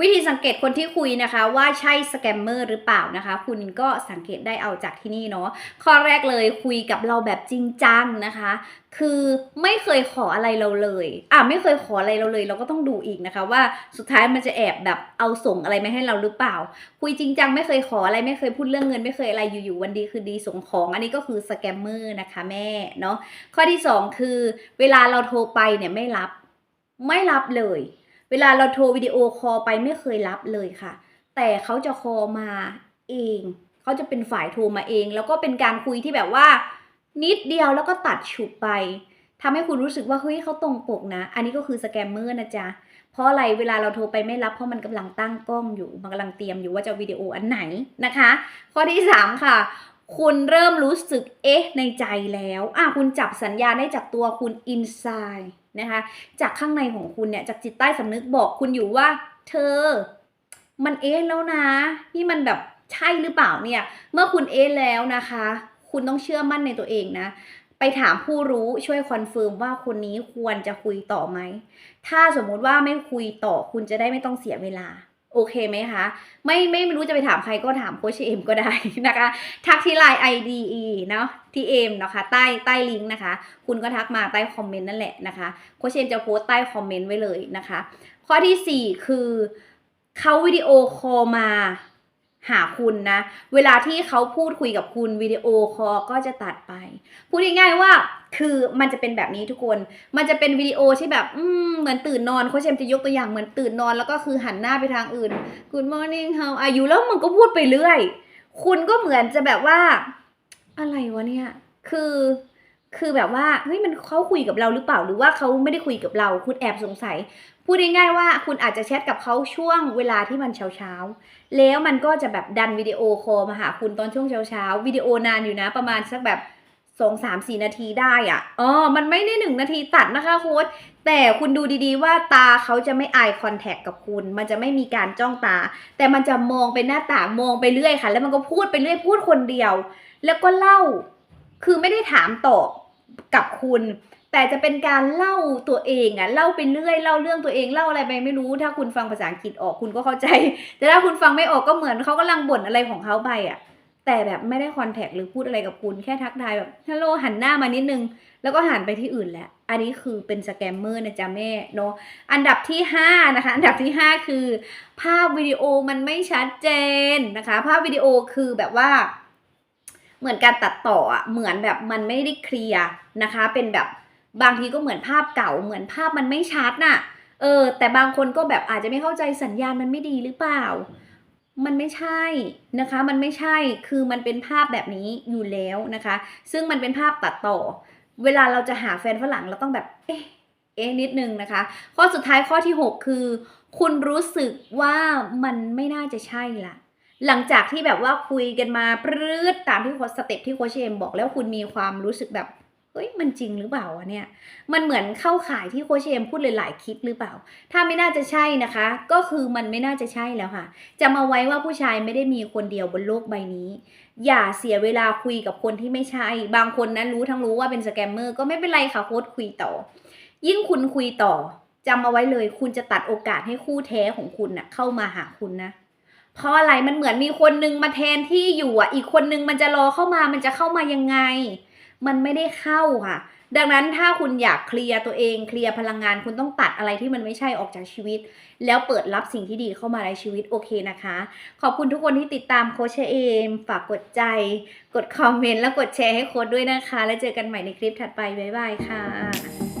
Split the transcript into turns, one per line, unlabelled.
วิธีสังเกตคนที่คุยนะคะ ว่าใช่สแกมเมอร์หรือเปล่านะคะ คุณก็สังเกตได้เอาจากที่นี่เนาะข้อแรกเลยคุยกับเราแบบจริงจังนะคะ คือไม่เคยขออะไรเราเลยอะไม่เคยขออะไรเราเลย เราก็ต้องดูอีกนะคะ ว่าสุดท้ายมันจะแอบแบบเอาส่งอะไรมาให้เราหรือเปล่า คุยจริงจังไม่เคยขออะไรไม่เคยพูดเรื่องเงิน ไม่เคยอะไรอยู่ๆวันดีคือดีส่งของ อันนี้ก็คือสแกมเมอร์นะคะแม่เนาะข้อที่สองคือ เวลาเราโทรไปเนี่ยไม่รับไม่รับเลย เวลาเราโทรวิดีโอคอลไปไม่เคยรับเลยค่ะ แต่เขาจะคอลมาเอง เขาจะเป็นฝ่ายโทรมาเอง แล้วก็เป็นการคุยที่แบบว่า นิดเดียวแล้วก็ตัดฉุบไปทำให้คุณรู้สึกว่าเฮ้ยเขาตรงปกนะ อันนี้ก็คือสแกมเมอร์นะจ๊ะ เพราะอะไรเวลาเราโทรไปไม่รับเพราะมันกำลังตั้งกล้องอยู่ มันกำลังเตรียมอยู่ว่าจะวิดีโออันไหนนะคะ ข้อที่สามค่ะ คุณเริ่มรู้สึกเอ๊ะในใจแล้ว อะคุณจับสัญญาณได้จากตัวคุณ inside นะคะจากข้างในของคุณเนี่ยจากจิตใต้สำนึกบอกคุณอยู่ว่า เธอ มันเอ๊ะแล้วนะนี่มันแบบใช่หรือเปล่าเนี่ย เมื่อคุณเอ๊ะแล้วนะคะ คุณต้องเชื่อมั่นในตัวเองนะไปถามผู้รู้ช่วยคอนเฟิร์มว่าคนนี้ควรจะคุยต่อไหม ถ้าสมมุติว่าไม่คุยต่อคุณจะได้ไม่ต้องเสียเวลา โอเคไหมคะ ไม่ไม่รู้จะไปถามใครก็ถามโค้ชเอมก็ได้นะคะ ทักที่ไลน์ IDE เนาะที่เอมนะคะใต้ใต้ลิงก์นะคะ คุณก็ทักมาใต้คอมเมนต์นั่นแหละนะคะโค้ชเอมจะโพสต์ใต้คอมเมนต์ไว้เลยนะคะ ข้อทีสี่4 คือเขาวิดีโอคอลมา หาคุณนะ เวลาที่เขาพูดคุยกับคุณวิดีโอคอลก็จะตัดไป พูดง่ายๆว่าคือมันจะเป็นแบบนี้ทุกคน มันจะเป็นวิดีโอที่แบบอืมเหมือนตื่นนอนโคชเชมจะยกตัวอย่างเหมือนตื่นนอนแล้วก็คือหันหน้าไปทางอื่น Good morning how are you แล้วมันก็พูดไปเรื่อย คุณก็เหมือนจะแบบว่า อะไรวะเนี่ย คือคือแบบว่าเฮ้ยมันเขาคุยกับเราหรือเปล่าหรือว่าเขาไม่ได้คุยกับเรา คุณแอบสงสัย พูดง่ายๆว่าคุณอาจจะแชทกับเขาช่วงเวลาที่มันเช้าๆแล้วมันก็จะแบบดันวิดีโอคอลมาหาคุณตอนช่วงเช้าๆวิดีโอนานอยู่นะ ประมาณสักแบบสองสามสี่นาทีได้อะอ๋อมันไม่ได้หนึ่งนาทีตัดนะคะโค้ดแต่คุณดูดีๆว่าตาเขาจะไม่ eye contact กับคุณ มันจะไม่มีการจ้องตา แต่มันจะมองไปหน้าต่างมองไปเรื่อยค่ะ แล้วมันก็พูดไปเรื่อยพูดคนเดียว แล้วก็เล่า คือไม่ได้ถามตอบกับคุณ แต่จะเป็นการเล่าตัวเองอะเล่าไปเรื่อยเล่าเรื่องตัวเองเล่าอะไรไปไม่รู้ ถ้าคุณฟังภาษาอังกฤษออกคุณก็เข้าใจ แต่ถ้าคุณฟังไม่ออกก็เหมือนเขากำลังบ่นอะไรของเขาไปอะแต่แบบไม่ได้คอนแทคหรือพูดอะไรกับคุณแค่ทักทายแบบฮัลโหลหันหน้ามานิดนึง แล้วก็หันไปที่อื่นแหละ อันนี้คือเป็นสแกมเมอร์นะจ๊ะแม่เนาะอันดับที่ 5 นะคะ อันดับที่ 5 คือ ภาพวิดีโอมันไม่ชัดเจนนะคะ ภาพวิดีโอคือแบบว่า เหมือนการตัดต่ออะเหมือนแบบมันไม่ได้เคลียร์นะคะ เป็นแบบ บางทีก็เหมือนภาพเก่าเหมือนภาพมันไม่ชัดน่ะ เออ แต่บางคนก็แบบอาจจะไม่เข้าใจสัญญาณมันไม่ดีหรือเปล่า มันไม่ใช่นะคะ มันไม่ใช่คือมันเป็นภาพแบบนี้อยู่แล้วนะคะ ซึ่งมันเป็นภาพตัดต่อ เวลาเราจะหาแฟนฝรั่งเราต้องแบบ เอ๊ะเอ๊ะนิดนึงนะคะ ข้อสุดท้ายข้อที่ 6 คือ คุณรู้สึกว่ามันไม่น่าจะใช่ละหลังจากที่แบบว่าคุยกันมาปรื้ดตามที่โค้ชสเต็ปที่โค้ชเชมบอกแล้วคุณมีความรู้สึกแบบ เฮ้ยมันจริงหรือเปล่าวะเนี่ย มันเหมือนเข้าข่ายที่โคชเชมพูดหลายๆคลิปหรือเปล่า ถ้าไม่น่าจะใช่นะคะ ก็คือมันไม่น่าจะใช่แล้วค่ะ จะมาไว้ว่าผู้ชายไม่ได้มีคนเดียวบนโลกใบนี้ อย่าเสียเวลาคุยกับคนที่ไม่ใช่ บางคนนั้นรู้ทั้งรู้ว่าเป็นสแกมเมอร์ก็ไม่เป็นไรค่ะโค้ชคุยต่อ ยิ่งคุณคุยต่อจำเอาไว้เลย คุณจะตัดโอกาสให้คู่แท้ของคุณน่ะเข้ามาหาคุณนะเพราะอะไรมันเหมือนมีคนนึงมาแทนที่อยู่อะ อีกคนนึงมันจะรอเข้ามามันจะเข้ามายังไง มันไม่ได้เข้าค่ะ ดังนั้นถ้าคุณอยากเคลียร์ตัวเองเคลียร์พลังงาน คุณต้องตัดอะไรที่มันไม่ใช่ออกจากชีวิต แล้วเปิดรับสิ่งที่ดีเข้ามาในชีวิตโอเคนะคะ ขอบคุณทุกคนที่ติดตามโคชเอม ฝากกดใจ กดคอมเมนต์แล้วกดแชร์ให้โค้ดด้วยนะคะ แล้วเจอกันใหม่ในคลิปถัดไปบ๊ายบายค่ะ